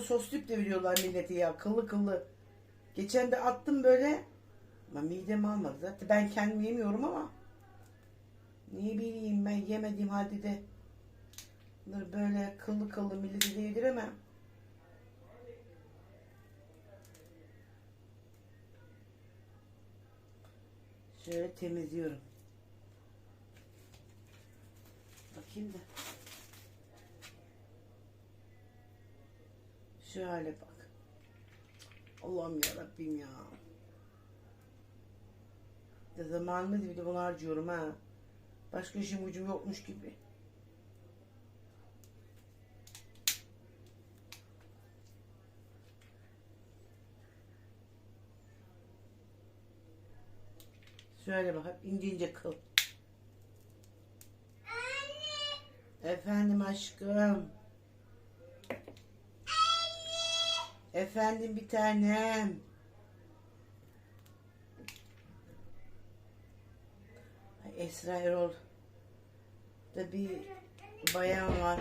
Sosluyup de veriyorlar milleti ya kıllı kıllı. Geçen de attım böyle. Ama midem almadı zaten. Ben kendim yemiyorum ama. Niye bileyim ben yemediğim halde de. Bunları böyle kıllı kıllı millete de yediremem. Şöyle temizliyorum. Bakayım da. Şöyle bak. Allah'ım ya Rabbim ya. Ya zamanımı bir de bunu harcıyorum ha. Başka işim gücüm yokmuş gibi. Şöyle bak ince ince kıl. Efendim aşkım. Efendim bir tanem. Esra Erol da bir bayan var.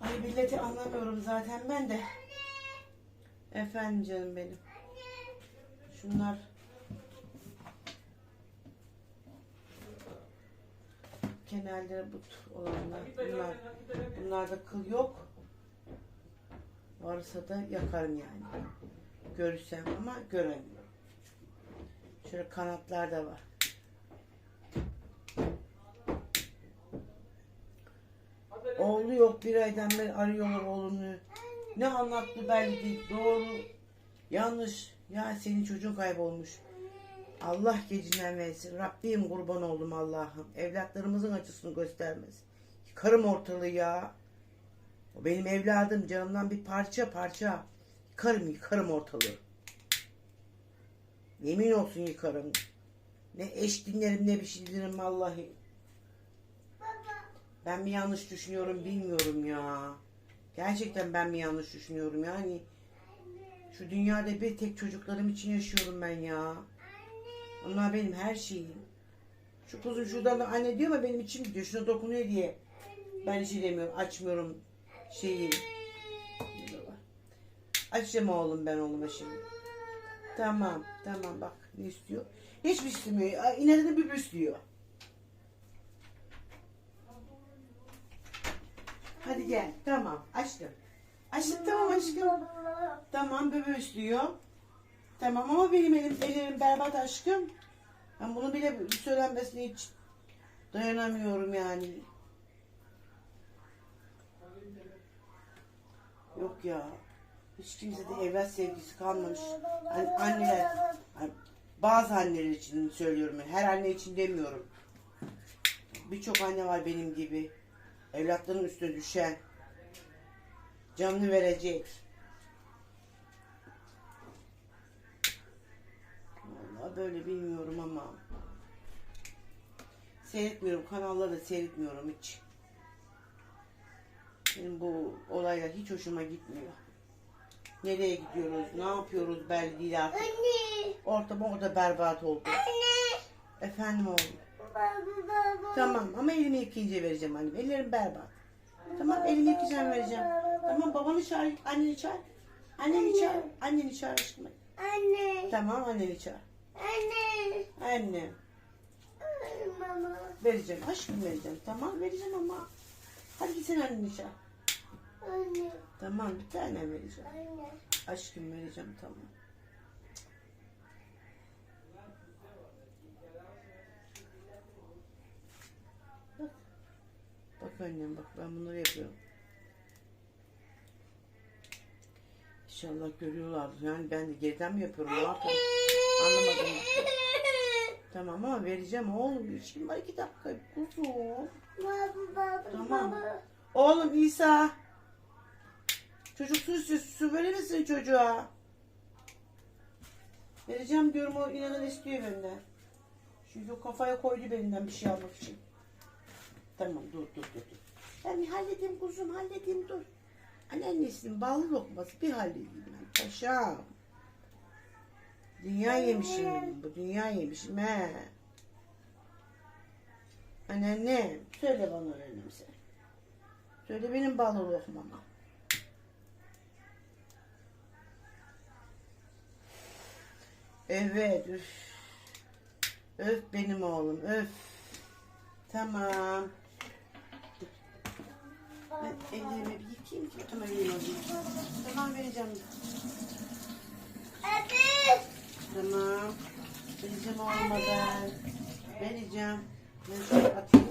Ay milleti anlamıyorum zaten ben de. Efendim canım benim. Şunlar kenarları but olanlar. Bunlar, bunlarda kıl yok. Varsa da yakarım yani. Görürsem ama göremiyorum. Şöyle kanatlar da var. Oğlu yok bir aydan beri arıyorlar oğlunu. Ne anlattı belli değil. Doğru. Yanlış. Ya senin çocuğun kaybolmuş. Allah gecinden versin. Rabbim kurban oldum Allah'ım. Evlatlarımızın acısını göstermez. Yıkarım ortalığı ya. O benim evladım canımdan bir parça parça. Yıkarım yıkarım ortalığı. Yemin olsun yıkarım. Ne eş dinlerim ne bir şey dinlerim vallahi. Ben mi yanlış düşünüyorum bilmiyorum ya. Gerçekten ben mi yanlış düşünüyorum yani. Şu dünyada bir tek çocuklarım için yaşıyorum ben ya. Onlar benim her şeyim. Şu kuzum şuradan da anne diyor ama benim içim gidiyor. Şuna dokunuyor diye. Ben bir şey demiyorum. Açmıyorum şeyi. Açacağım oğlum ben oğluma şimdi. Tamam. Tamam bak ne istiyor. Hiçbir şey istemiyor. İnadına bir istiyor. Hadi gel. Tamam. Açtım. Açtım tamam aşkım. Tamam bebe istiyor. Tamam ama benim elim, ellerim berbat aşkım. Ben bunu bile söylenmesine hiç dayanamıyorum yani. Yok ya. Hiç kimsede evlat sevgisi kalmamış. Hani anneler, hani bazı anneler için söylüyorum. Her anne için demiyorum. Birçok anne var benim gibi. Evlatların üstüne düşen. Canını verecek. Vallahi böyle bilmiyorum ama. Seyretmiyorum. Kanalları da seyretmiyorum hiç. Benim bu olaylar hiç hoşuma gitmiyor. Nereye gidiyoruz, ne yapıyoruz belli değil artık. Anne. Ortam orada berbat oldu. Anne. Efendim oğlum. Baba baba. Tamam ama elimi yıkayınca vereceğim annem. Ellerim berbat. Tamam elimi yıkayacağım vereceğim. Tamam babanı çağır, anneni çağır. Anneni çağır, anneni çağır aşkım. Anne. Tamam anneni çağır. Anne. Anne. Mama. Vereceğim aşkım vereceğim. Tamam vereceğim ama. Hadi git sen anneni çağır. Anne. Tamam bir tane vereceğim. Anne. Aşkım vereceğim tamam. Bak. Bak annem bak ben bunları yapıyorum. İnşallah görüyorlardır. Yani ben de geriden mi yapıyorum? Ne yapıyorum? Anlamadım. Tamam ama vereceğim oğlum. Şimdi var iki dakika. Kuzum. Baba baba. Tamam. Oğlum İsa. Çocuk su istiyor. Su verir misin çocuğa? Vereceğim diyorum o inanın istiyor benden. O kafaya koydu belinden bir şey almak için. Tamam dur dur dur. dur. Ben bir halledeyim kuzum halledeyim dur. Anneannesinin ballı lokması bir halledeyim ben. Paşam. Dünya yemişim bu dünya yemişim he. Anneanne söyle bana öğrenim sen. Söyle benim balı lokmama. Evet üf. Öf benim oğlum öf. Tamam. Ben ellerimi bir yıkayayım ki Tamam vereceğim. Evet. Tamam. Vereceğim oğluma ben. Vereceğim. Ben şöyle atayım.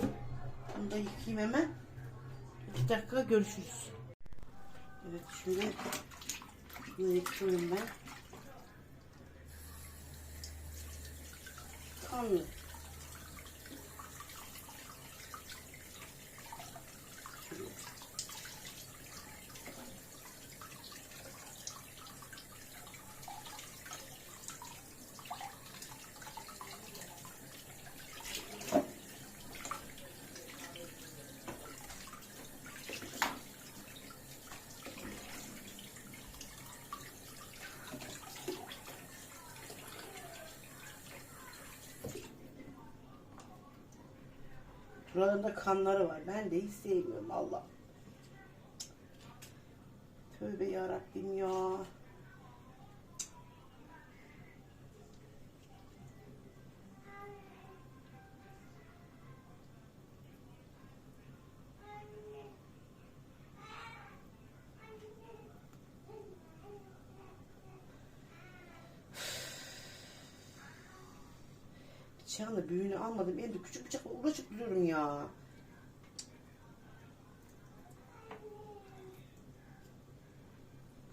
Bunu da yıkayayım hemen. İki dakika görüşürüz. Evet şimdi bunu yıkıyorum ben. Kanlı. Buralarında kanları var. Ben de hiç sevmiyorum Allah. Tövbe yarabbim ya. Bıçağın da büyüğünü almadım. Elimde küçük bıçakla uğraşıp duruyorum ya.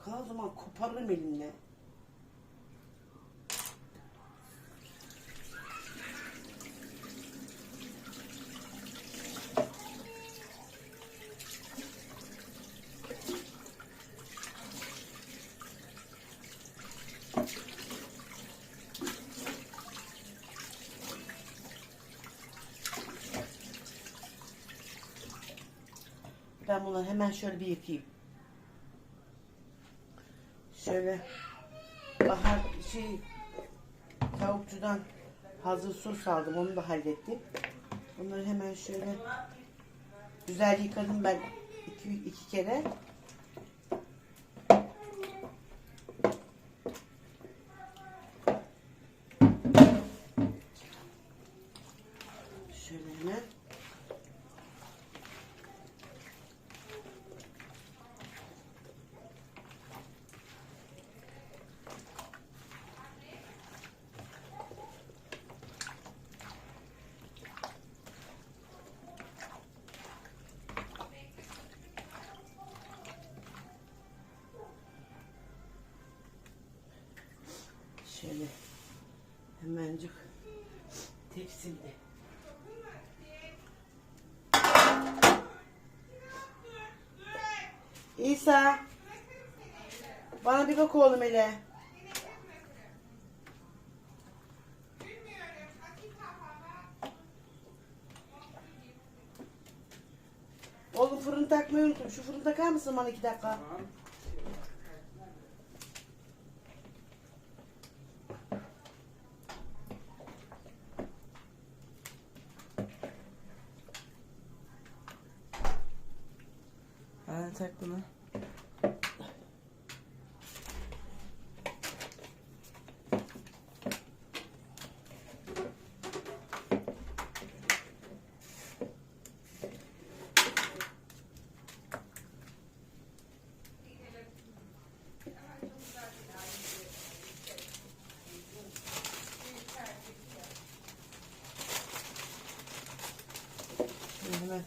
Kalan zaman koparırım elimle. Ben bunları hemen şöyle bir yıkayayım. Şöyle bahar şey tavukçudan hazır sos aldım. Onu da hallettim. Bunları hemen şöyle güzel yıkadım ben iki, iki kere. Şöyle hemen. Şöyle hemencik tepsimde. İsa bana bir bak oğlum hele. Oğlum fırını takmayı unuttum. Şu fırını takar mısın bana iki dakika? Ha tak bunu. Hemen.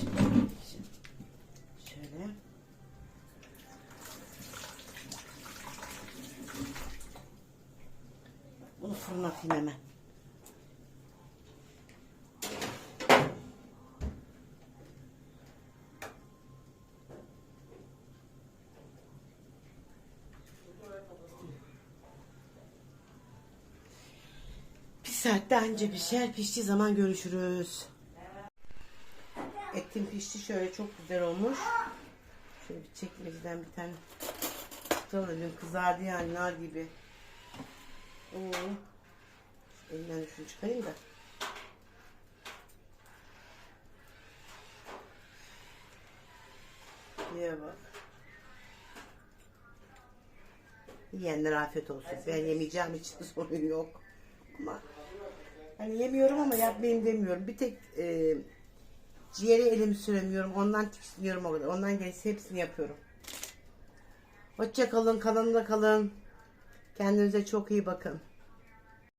Şimdi şöyle. Atayım hemen. Saatte anca pişer. Piştiği zaman görüşürüz. Etim pişti şöyle çok güzel olmuş. Şöyle bir çekmeceden bir tane tutalım. Kızardı yani nar gibi. Oo. Elimden şunu çıkarayım da. Güzelliğe bak. Yiyenler afiyet olsun. Ben yemeyeceğim için sorun yok. Ama hani yemiyorum ama yapmayayım demiyorum. Bir tek e, ciğeri elimi süremiyorum. Ondan tiksiniyorum o kadar. Ondan gerisi hepsini yapıyorum. Hoşça kalın. Kanalımda kalın. Kendinize çok iyi bakın.